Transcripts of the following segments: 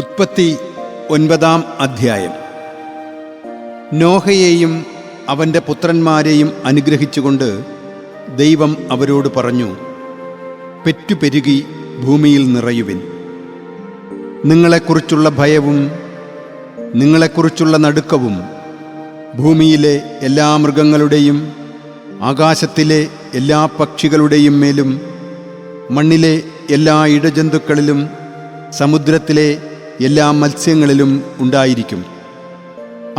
ഉത്പത്തി ഒൻപതാം അധ്യായം. നോഹയെയും അവന്റെ പുത്രന്മാരെയും അനുഗ്രഹിച്ചുകൊണ്ട് ദൈവം അവരോട് പറഞ്ഞു പെറ്റുപെരുകി ഭൂമിയിൽ നിറയുവിൻ. നിങ്ങളെക്കുറിച്ചുള്ള ഭയവും നിങ്ങളെക്കുറിച്ചുള്ള നടുക്കവും ഭൂമിയിലെ എല്ലാ മൃഗങ്ങളുടെയും ആകാശത്തിലെ എല്ലാ പക്ഷികളുടെയും മേലും മണ്ണിലെ എല്ലാ ഇഴജന്തുക്കളിലും സമുദ്രത്തിലെ എല്ലാ മത്സ്യങ്ങളിലും ഉണ്ടായിരിക്കും.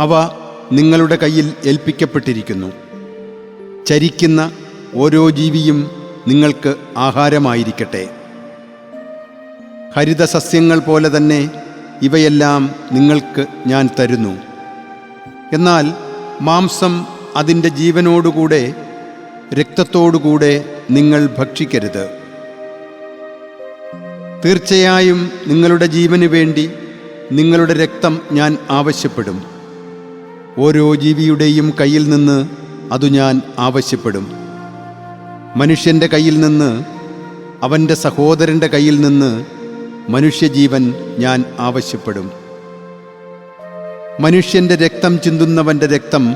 അവ നിങ്ങളുടെ കയ്യിൽ ഏൽപ്പിക്കപ്പെട്ടിരിക്കുന്നു. ചരിക്കുന്ന ഓരോ ജീവിയും നിങ്ങൾക്ക് ആഹാരമായിരിക്കട്ടെ. ഹരിതസസ്യങ്ങൾ പോലെ തന്നെ ഇവയെല്ലാം നിങ്ങൾക്ക് ഞാൻ തരുന്നു. എന്നാൽ മാംസം അതിന്റെ ജീവനോടുകൂടെ രക്തത്തോടുകൂടെ നിങ്ങൾ ഭക്ഷിക്കരുത്. തീർച്ചയായും നിങ്ങളുടെ ജീവന് വേണ്ടി നിങ്ങളുടെ രക്തം ഞാൻ ആവശ്യപ്പെടും. ഓരോ ജീവിയുടെയും കയ്യിൽ നിന്ന് അതു ഞാൻ ആവശ്യപ്പെടും. മനുഷ്യന്റെ കയ്യിൽ നിന്ന് അവന്റെ സഹോദരന്റെ കയ്യിൽ നിന്ന് മനുഷ്യജീവൻ ഞാൻ ആവശ്യപ്പെടും. മനുഷ്യന്റെ രക്തം ചിന്തുന്നവന്റെ രക്തം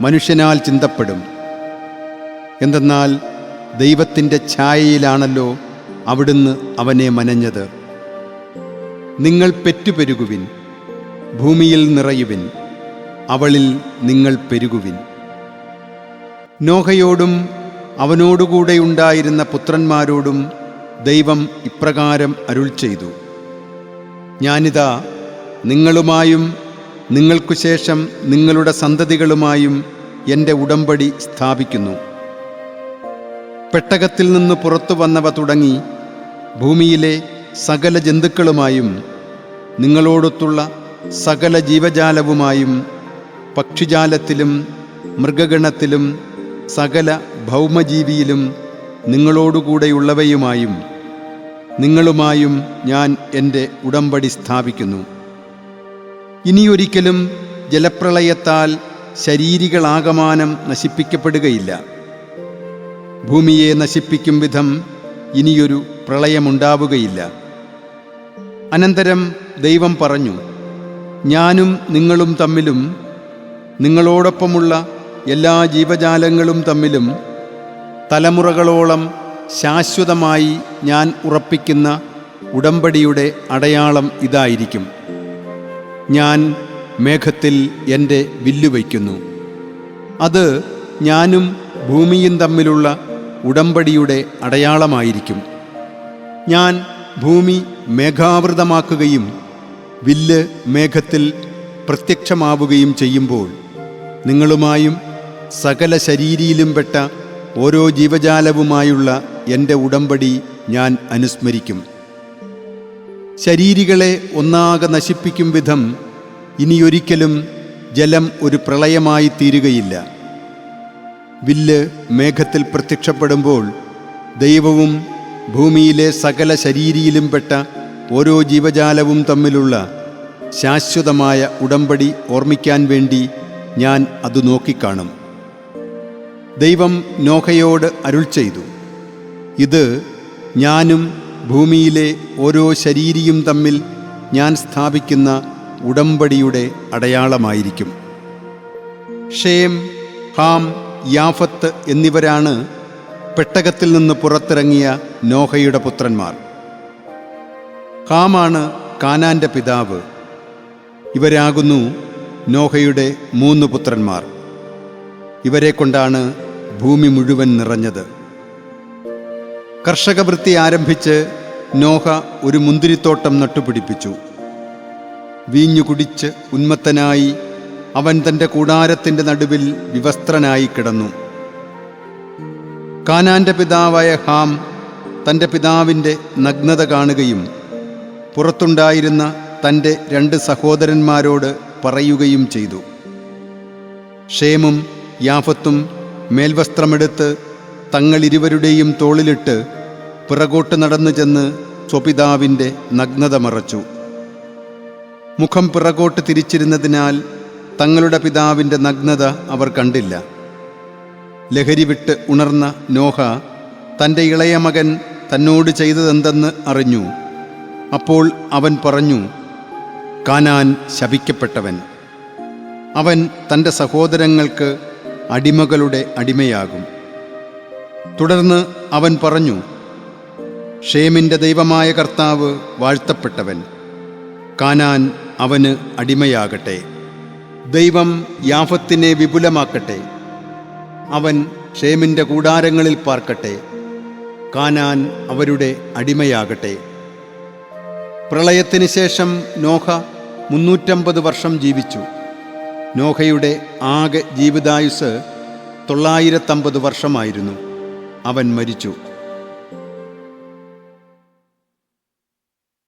മനുഷ്യനാൽ ചിന്തപ്പെടും. എന്തെന്നാൽ ദൈവത്തിന്റെ ഛായയിലാണല്ലോ അവിടുന്ന് അവനെ മനഞ്ഞത്. നിങ്ങൾ പെറ്റുപെരുകുവിൻ ഭൂമിയിൽ നിറയുവിൻ അവളിൽ നിങ്ങൾ പെരുകുവിൻ. നോഹയോടും അവനോടുകൂടെ ഉണ്ടായിരുന്ന പുത്രന്മാരോടും ദൈവം ഇപ്രകാരം അരുൾ ചെയ്തു. ഞാനിതാ നിങ്ങളുമായും നിങ്ങൾക്കു ശേഷം നിങ്ങളുടെ സന്തതികളുമായും എന്റെ ഉടമ്പടി സ്ഥാപിക്കുന്നു. പെട്ടകത്തിൽ നിന്ന് പുറത്തു വന്നവ തുടങ്ങി ഭൂമിയിലെ സകല ജന്തുക്കളുമായും നിങ്ങളോടൊത്തുള്ള സകല ജീവജാലവുമായും പക്ഷിജാലത്തിലും മൃഗഗണത്തിലും സകല ഭൗമജീവിയിലും നിങ്ങളോടുകൂടെയുള്ളവയുമായും നിങ്ങളുമായും ഞാൻ എന്റെ ഉടമ്പടി സ്ഥാപിക്കുന്നു. ഇനിയൊരിക്കലും ജലപ്രളയത്താൽ ശരീരികളാകമാനം നശിപ്പിക്കപ്പെടുകയില്ല. ഭൂമിയെ നശിപ്പിക്കും വിധം ഇനിയൊരു പ്രളയമുണ്ടാവുകയില്ല. അനന്തരം ദൈവം പറഞ്ഞു ഞാനും നിങ്ങളും തമ്മിലും നിങ്ങളോടൊപ്പമുള്ള എല്ലാ ജീവജാലങ്ങളും തമ്മിലും തലമുറകളോളം ശാശ്വതമായി ഞാൻ ഉറപ്പിക്കുന്ന ഉടമ്പടിയുടെ അടയാളം ഇതായിരിക്കും. ഞാൻ മേഘത്തിൽ എന്റെ വില്ലു വയ്ക്കുന്നു. അത് ഞാനും ഭൂമിയും തമ്മിലുള്ള ഉടമ്പടിയുടെ അടയാളമായിരിക്കും. ഞാൻ ഭൂമി മേഘാവൃതമാക്കുകയും വില്ല് മേഘത്തിൽ പ്രത്യക്ഷമാവുകയും ചെയ്യുമ്പോൾ നിങ്ങളുമായും സകല ശരീരിയിലും പെട്ട ഓരോ ജീവജാലവുമായുള്ള എന്റെ ഉടമ്പടി ഞാൻ അനുസ്മരിക്കും. ശരീരികളെ ഒന്നാകെ നശിപ്പിക്കും വിധം ഇനിയൊരിക്കലും ജലം ഒരു പ്രളയമായി തീരുകയില്ല. വില്ല് മേഘത്തിൽ പ്രത്യക്ഷപ്പെടുമ്പോൾ ദൈവവും ഭൂമിയിലെ സകല ശരീരിയിലും പെട്ട ഓരോ ജീവജാലവും തമ്മിലുള്ള ശാശ്വതമായ ഉടമ്പടി ഓർമ്മിക്കാൻ വേണ്ടി ഞാൻ അത് നോക്കിക്കാണും. ദൈവം നോഹയോട് അരുൾ ചെയ്തു ഇത് ഞാനും ഭൂമിയിലെ ഓരോ ശരീരിയും തമ്മിൽ ഞാൻ സ്ഥാപിക്കുന്ന ഉടമ്പടിയുടെ അടയാളമായിരിക്കും. ഷേം ഹാം യാഫത്ത് എന്നിവരാണ് പെട്ടകത്തിൽ നിന്ന് പുറത്തിറങ്ങിയ നോഹയുടെ പുത്രന്മാർ. കാമാണ് കാനാന്റെ പിതാവ്. ഇവരാകുന്നു നോഹയുടെ മൂന്ന് പുത്രന്മാർ. ഇവരെ കൊണ്ടാണ് ഭൂമി മുഴുവൻ നിറഞ്ഞത്. കർഷകവൃത്തി ആരംഭിച്ച് നോഹ ഒരു മുന്തിരിത്തോട്ടം നട്ടുപിടിപ്പിച്ചു. വീഞ്ഞു കുടിച്ച് ഉന്മത്തനായി അവൻ തന്റെ കൂടാരത്തിന്റെ നടുവിൽ വിവസ്ത്രനായി കിടന്നു. കാനാന്റെ പിതാവായ ഹാം തന്റെ പിതാവിന്റെ നഗ്നത കാണുകയും പുറത്തുണ്ടായിരുന്ന തന്റെ രണ്ട് സഹോദരന്മാരോട് പറയുകയും ചെയ്തു. ഷേമും യാഫത്തും മേൽവസ്ത്രമെടുത്ത് തങ്ങളിരുവരുടെയും തോളിലിട്ട് പിറകോട്ട് നടന്നു ചെന്ന് സ്വപിതാവിന്റെ നഗ്നത മറച്ചു. മുഖം പിറകോട്ട് തിരിച്ചിരുന്നതിനാൽ തങ്ങളുടെ പിതാവിന്റെ നഗ്നത അവർ കണ്ടില്ല. ലഹരി വിട്ട് ഉണർന്ന നോഹ തന്റെ ഇളയ മകൻ തന്നോട് ചെയ്തതെന്തെന്ന് അറിഞ്ഞു. അപ്പോൾ അവൻ പറഞ്ഞു കാനാൻ ശപിക്കപ്പെട്ടവൻ. അവൻ തന്റെ സഹോദരങ്ങൾക്ക് അടിമകളുടെ അടിമയാകും. തുടർന്ന് അവൻ പറഞ്ഞു ഷേമിന്റെ ദൈവമായ കർത്താവ് വാഴ്ത്തപ്പെട്ടവൻ. കാനാൻ അവന് അടിമയാകട്ടെ. ദൈവം യാഫത്തിനെ വിപുലമാക്കട്ടെ. അവൻ ഷേമിന്റെ കൂടാരങ്ങളിൽ പാർക്കട്ടെ. കാനാൻ അവരുടെ അടിമയാകട്ടെ. പ്രളയത്തിന് ശേഷം നോഹ മുന്നൂറ്റമ്പത് വർഷം ജീവിച്ചു. നോഹയുടെ ആകെ ജീവിതായുസ് തൊള്ളായിരത്തമ്പത് വർഷമായിരുന്നു. അവൻ മരിച്ചു.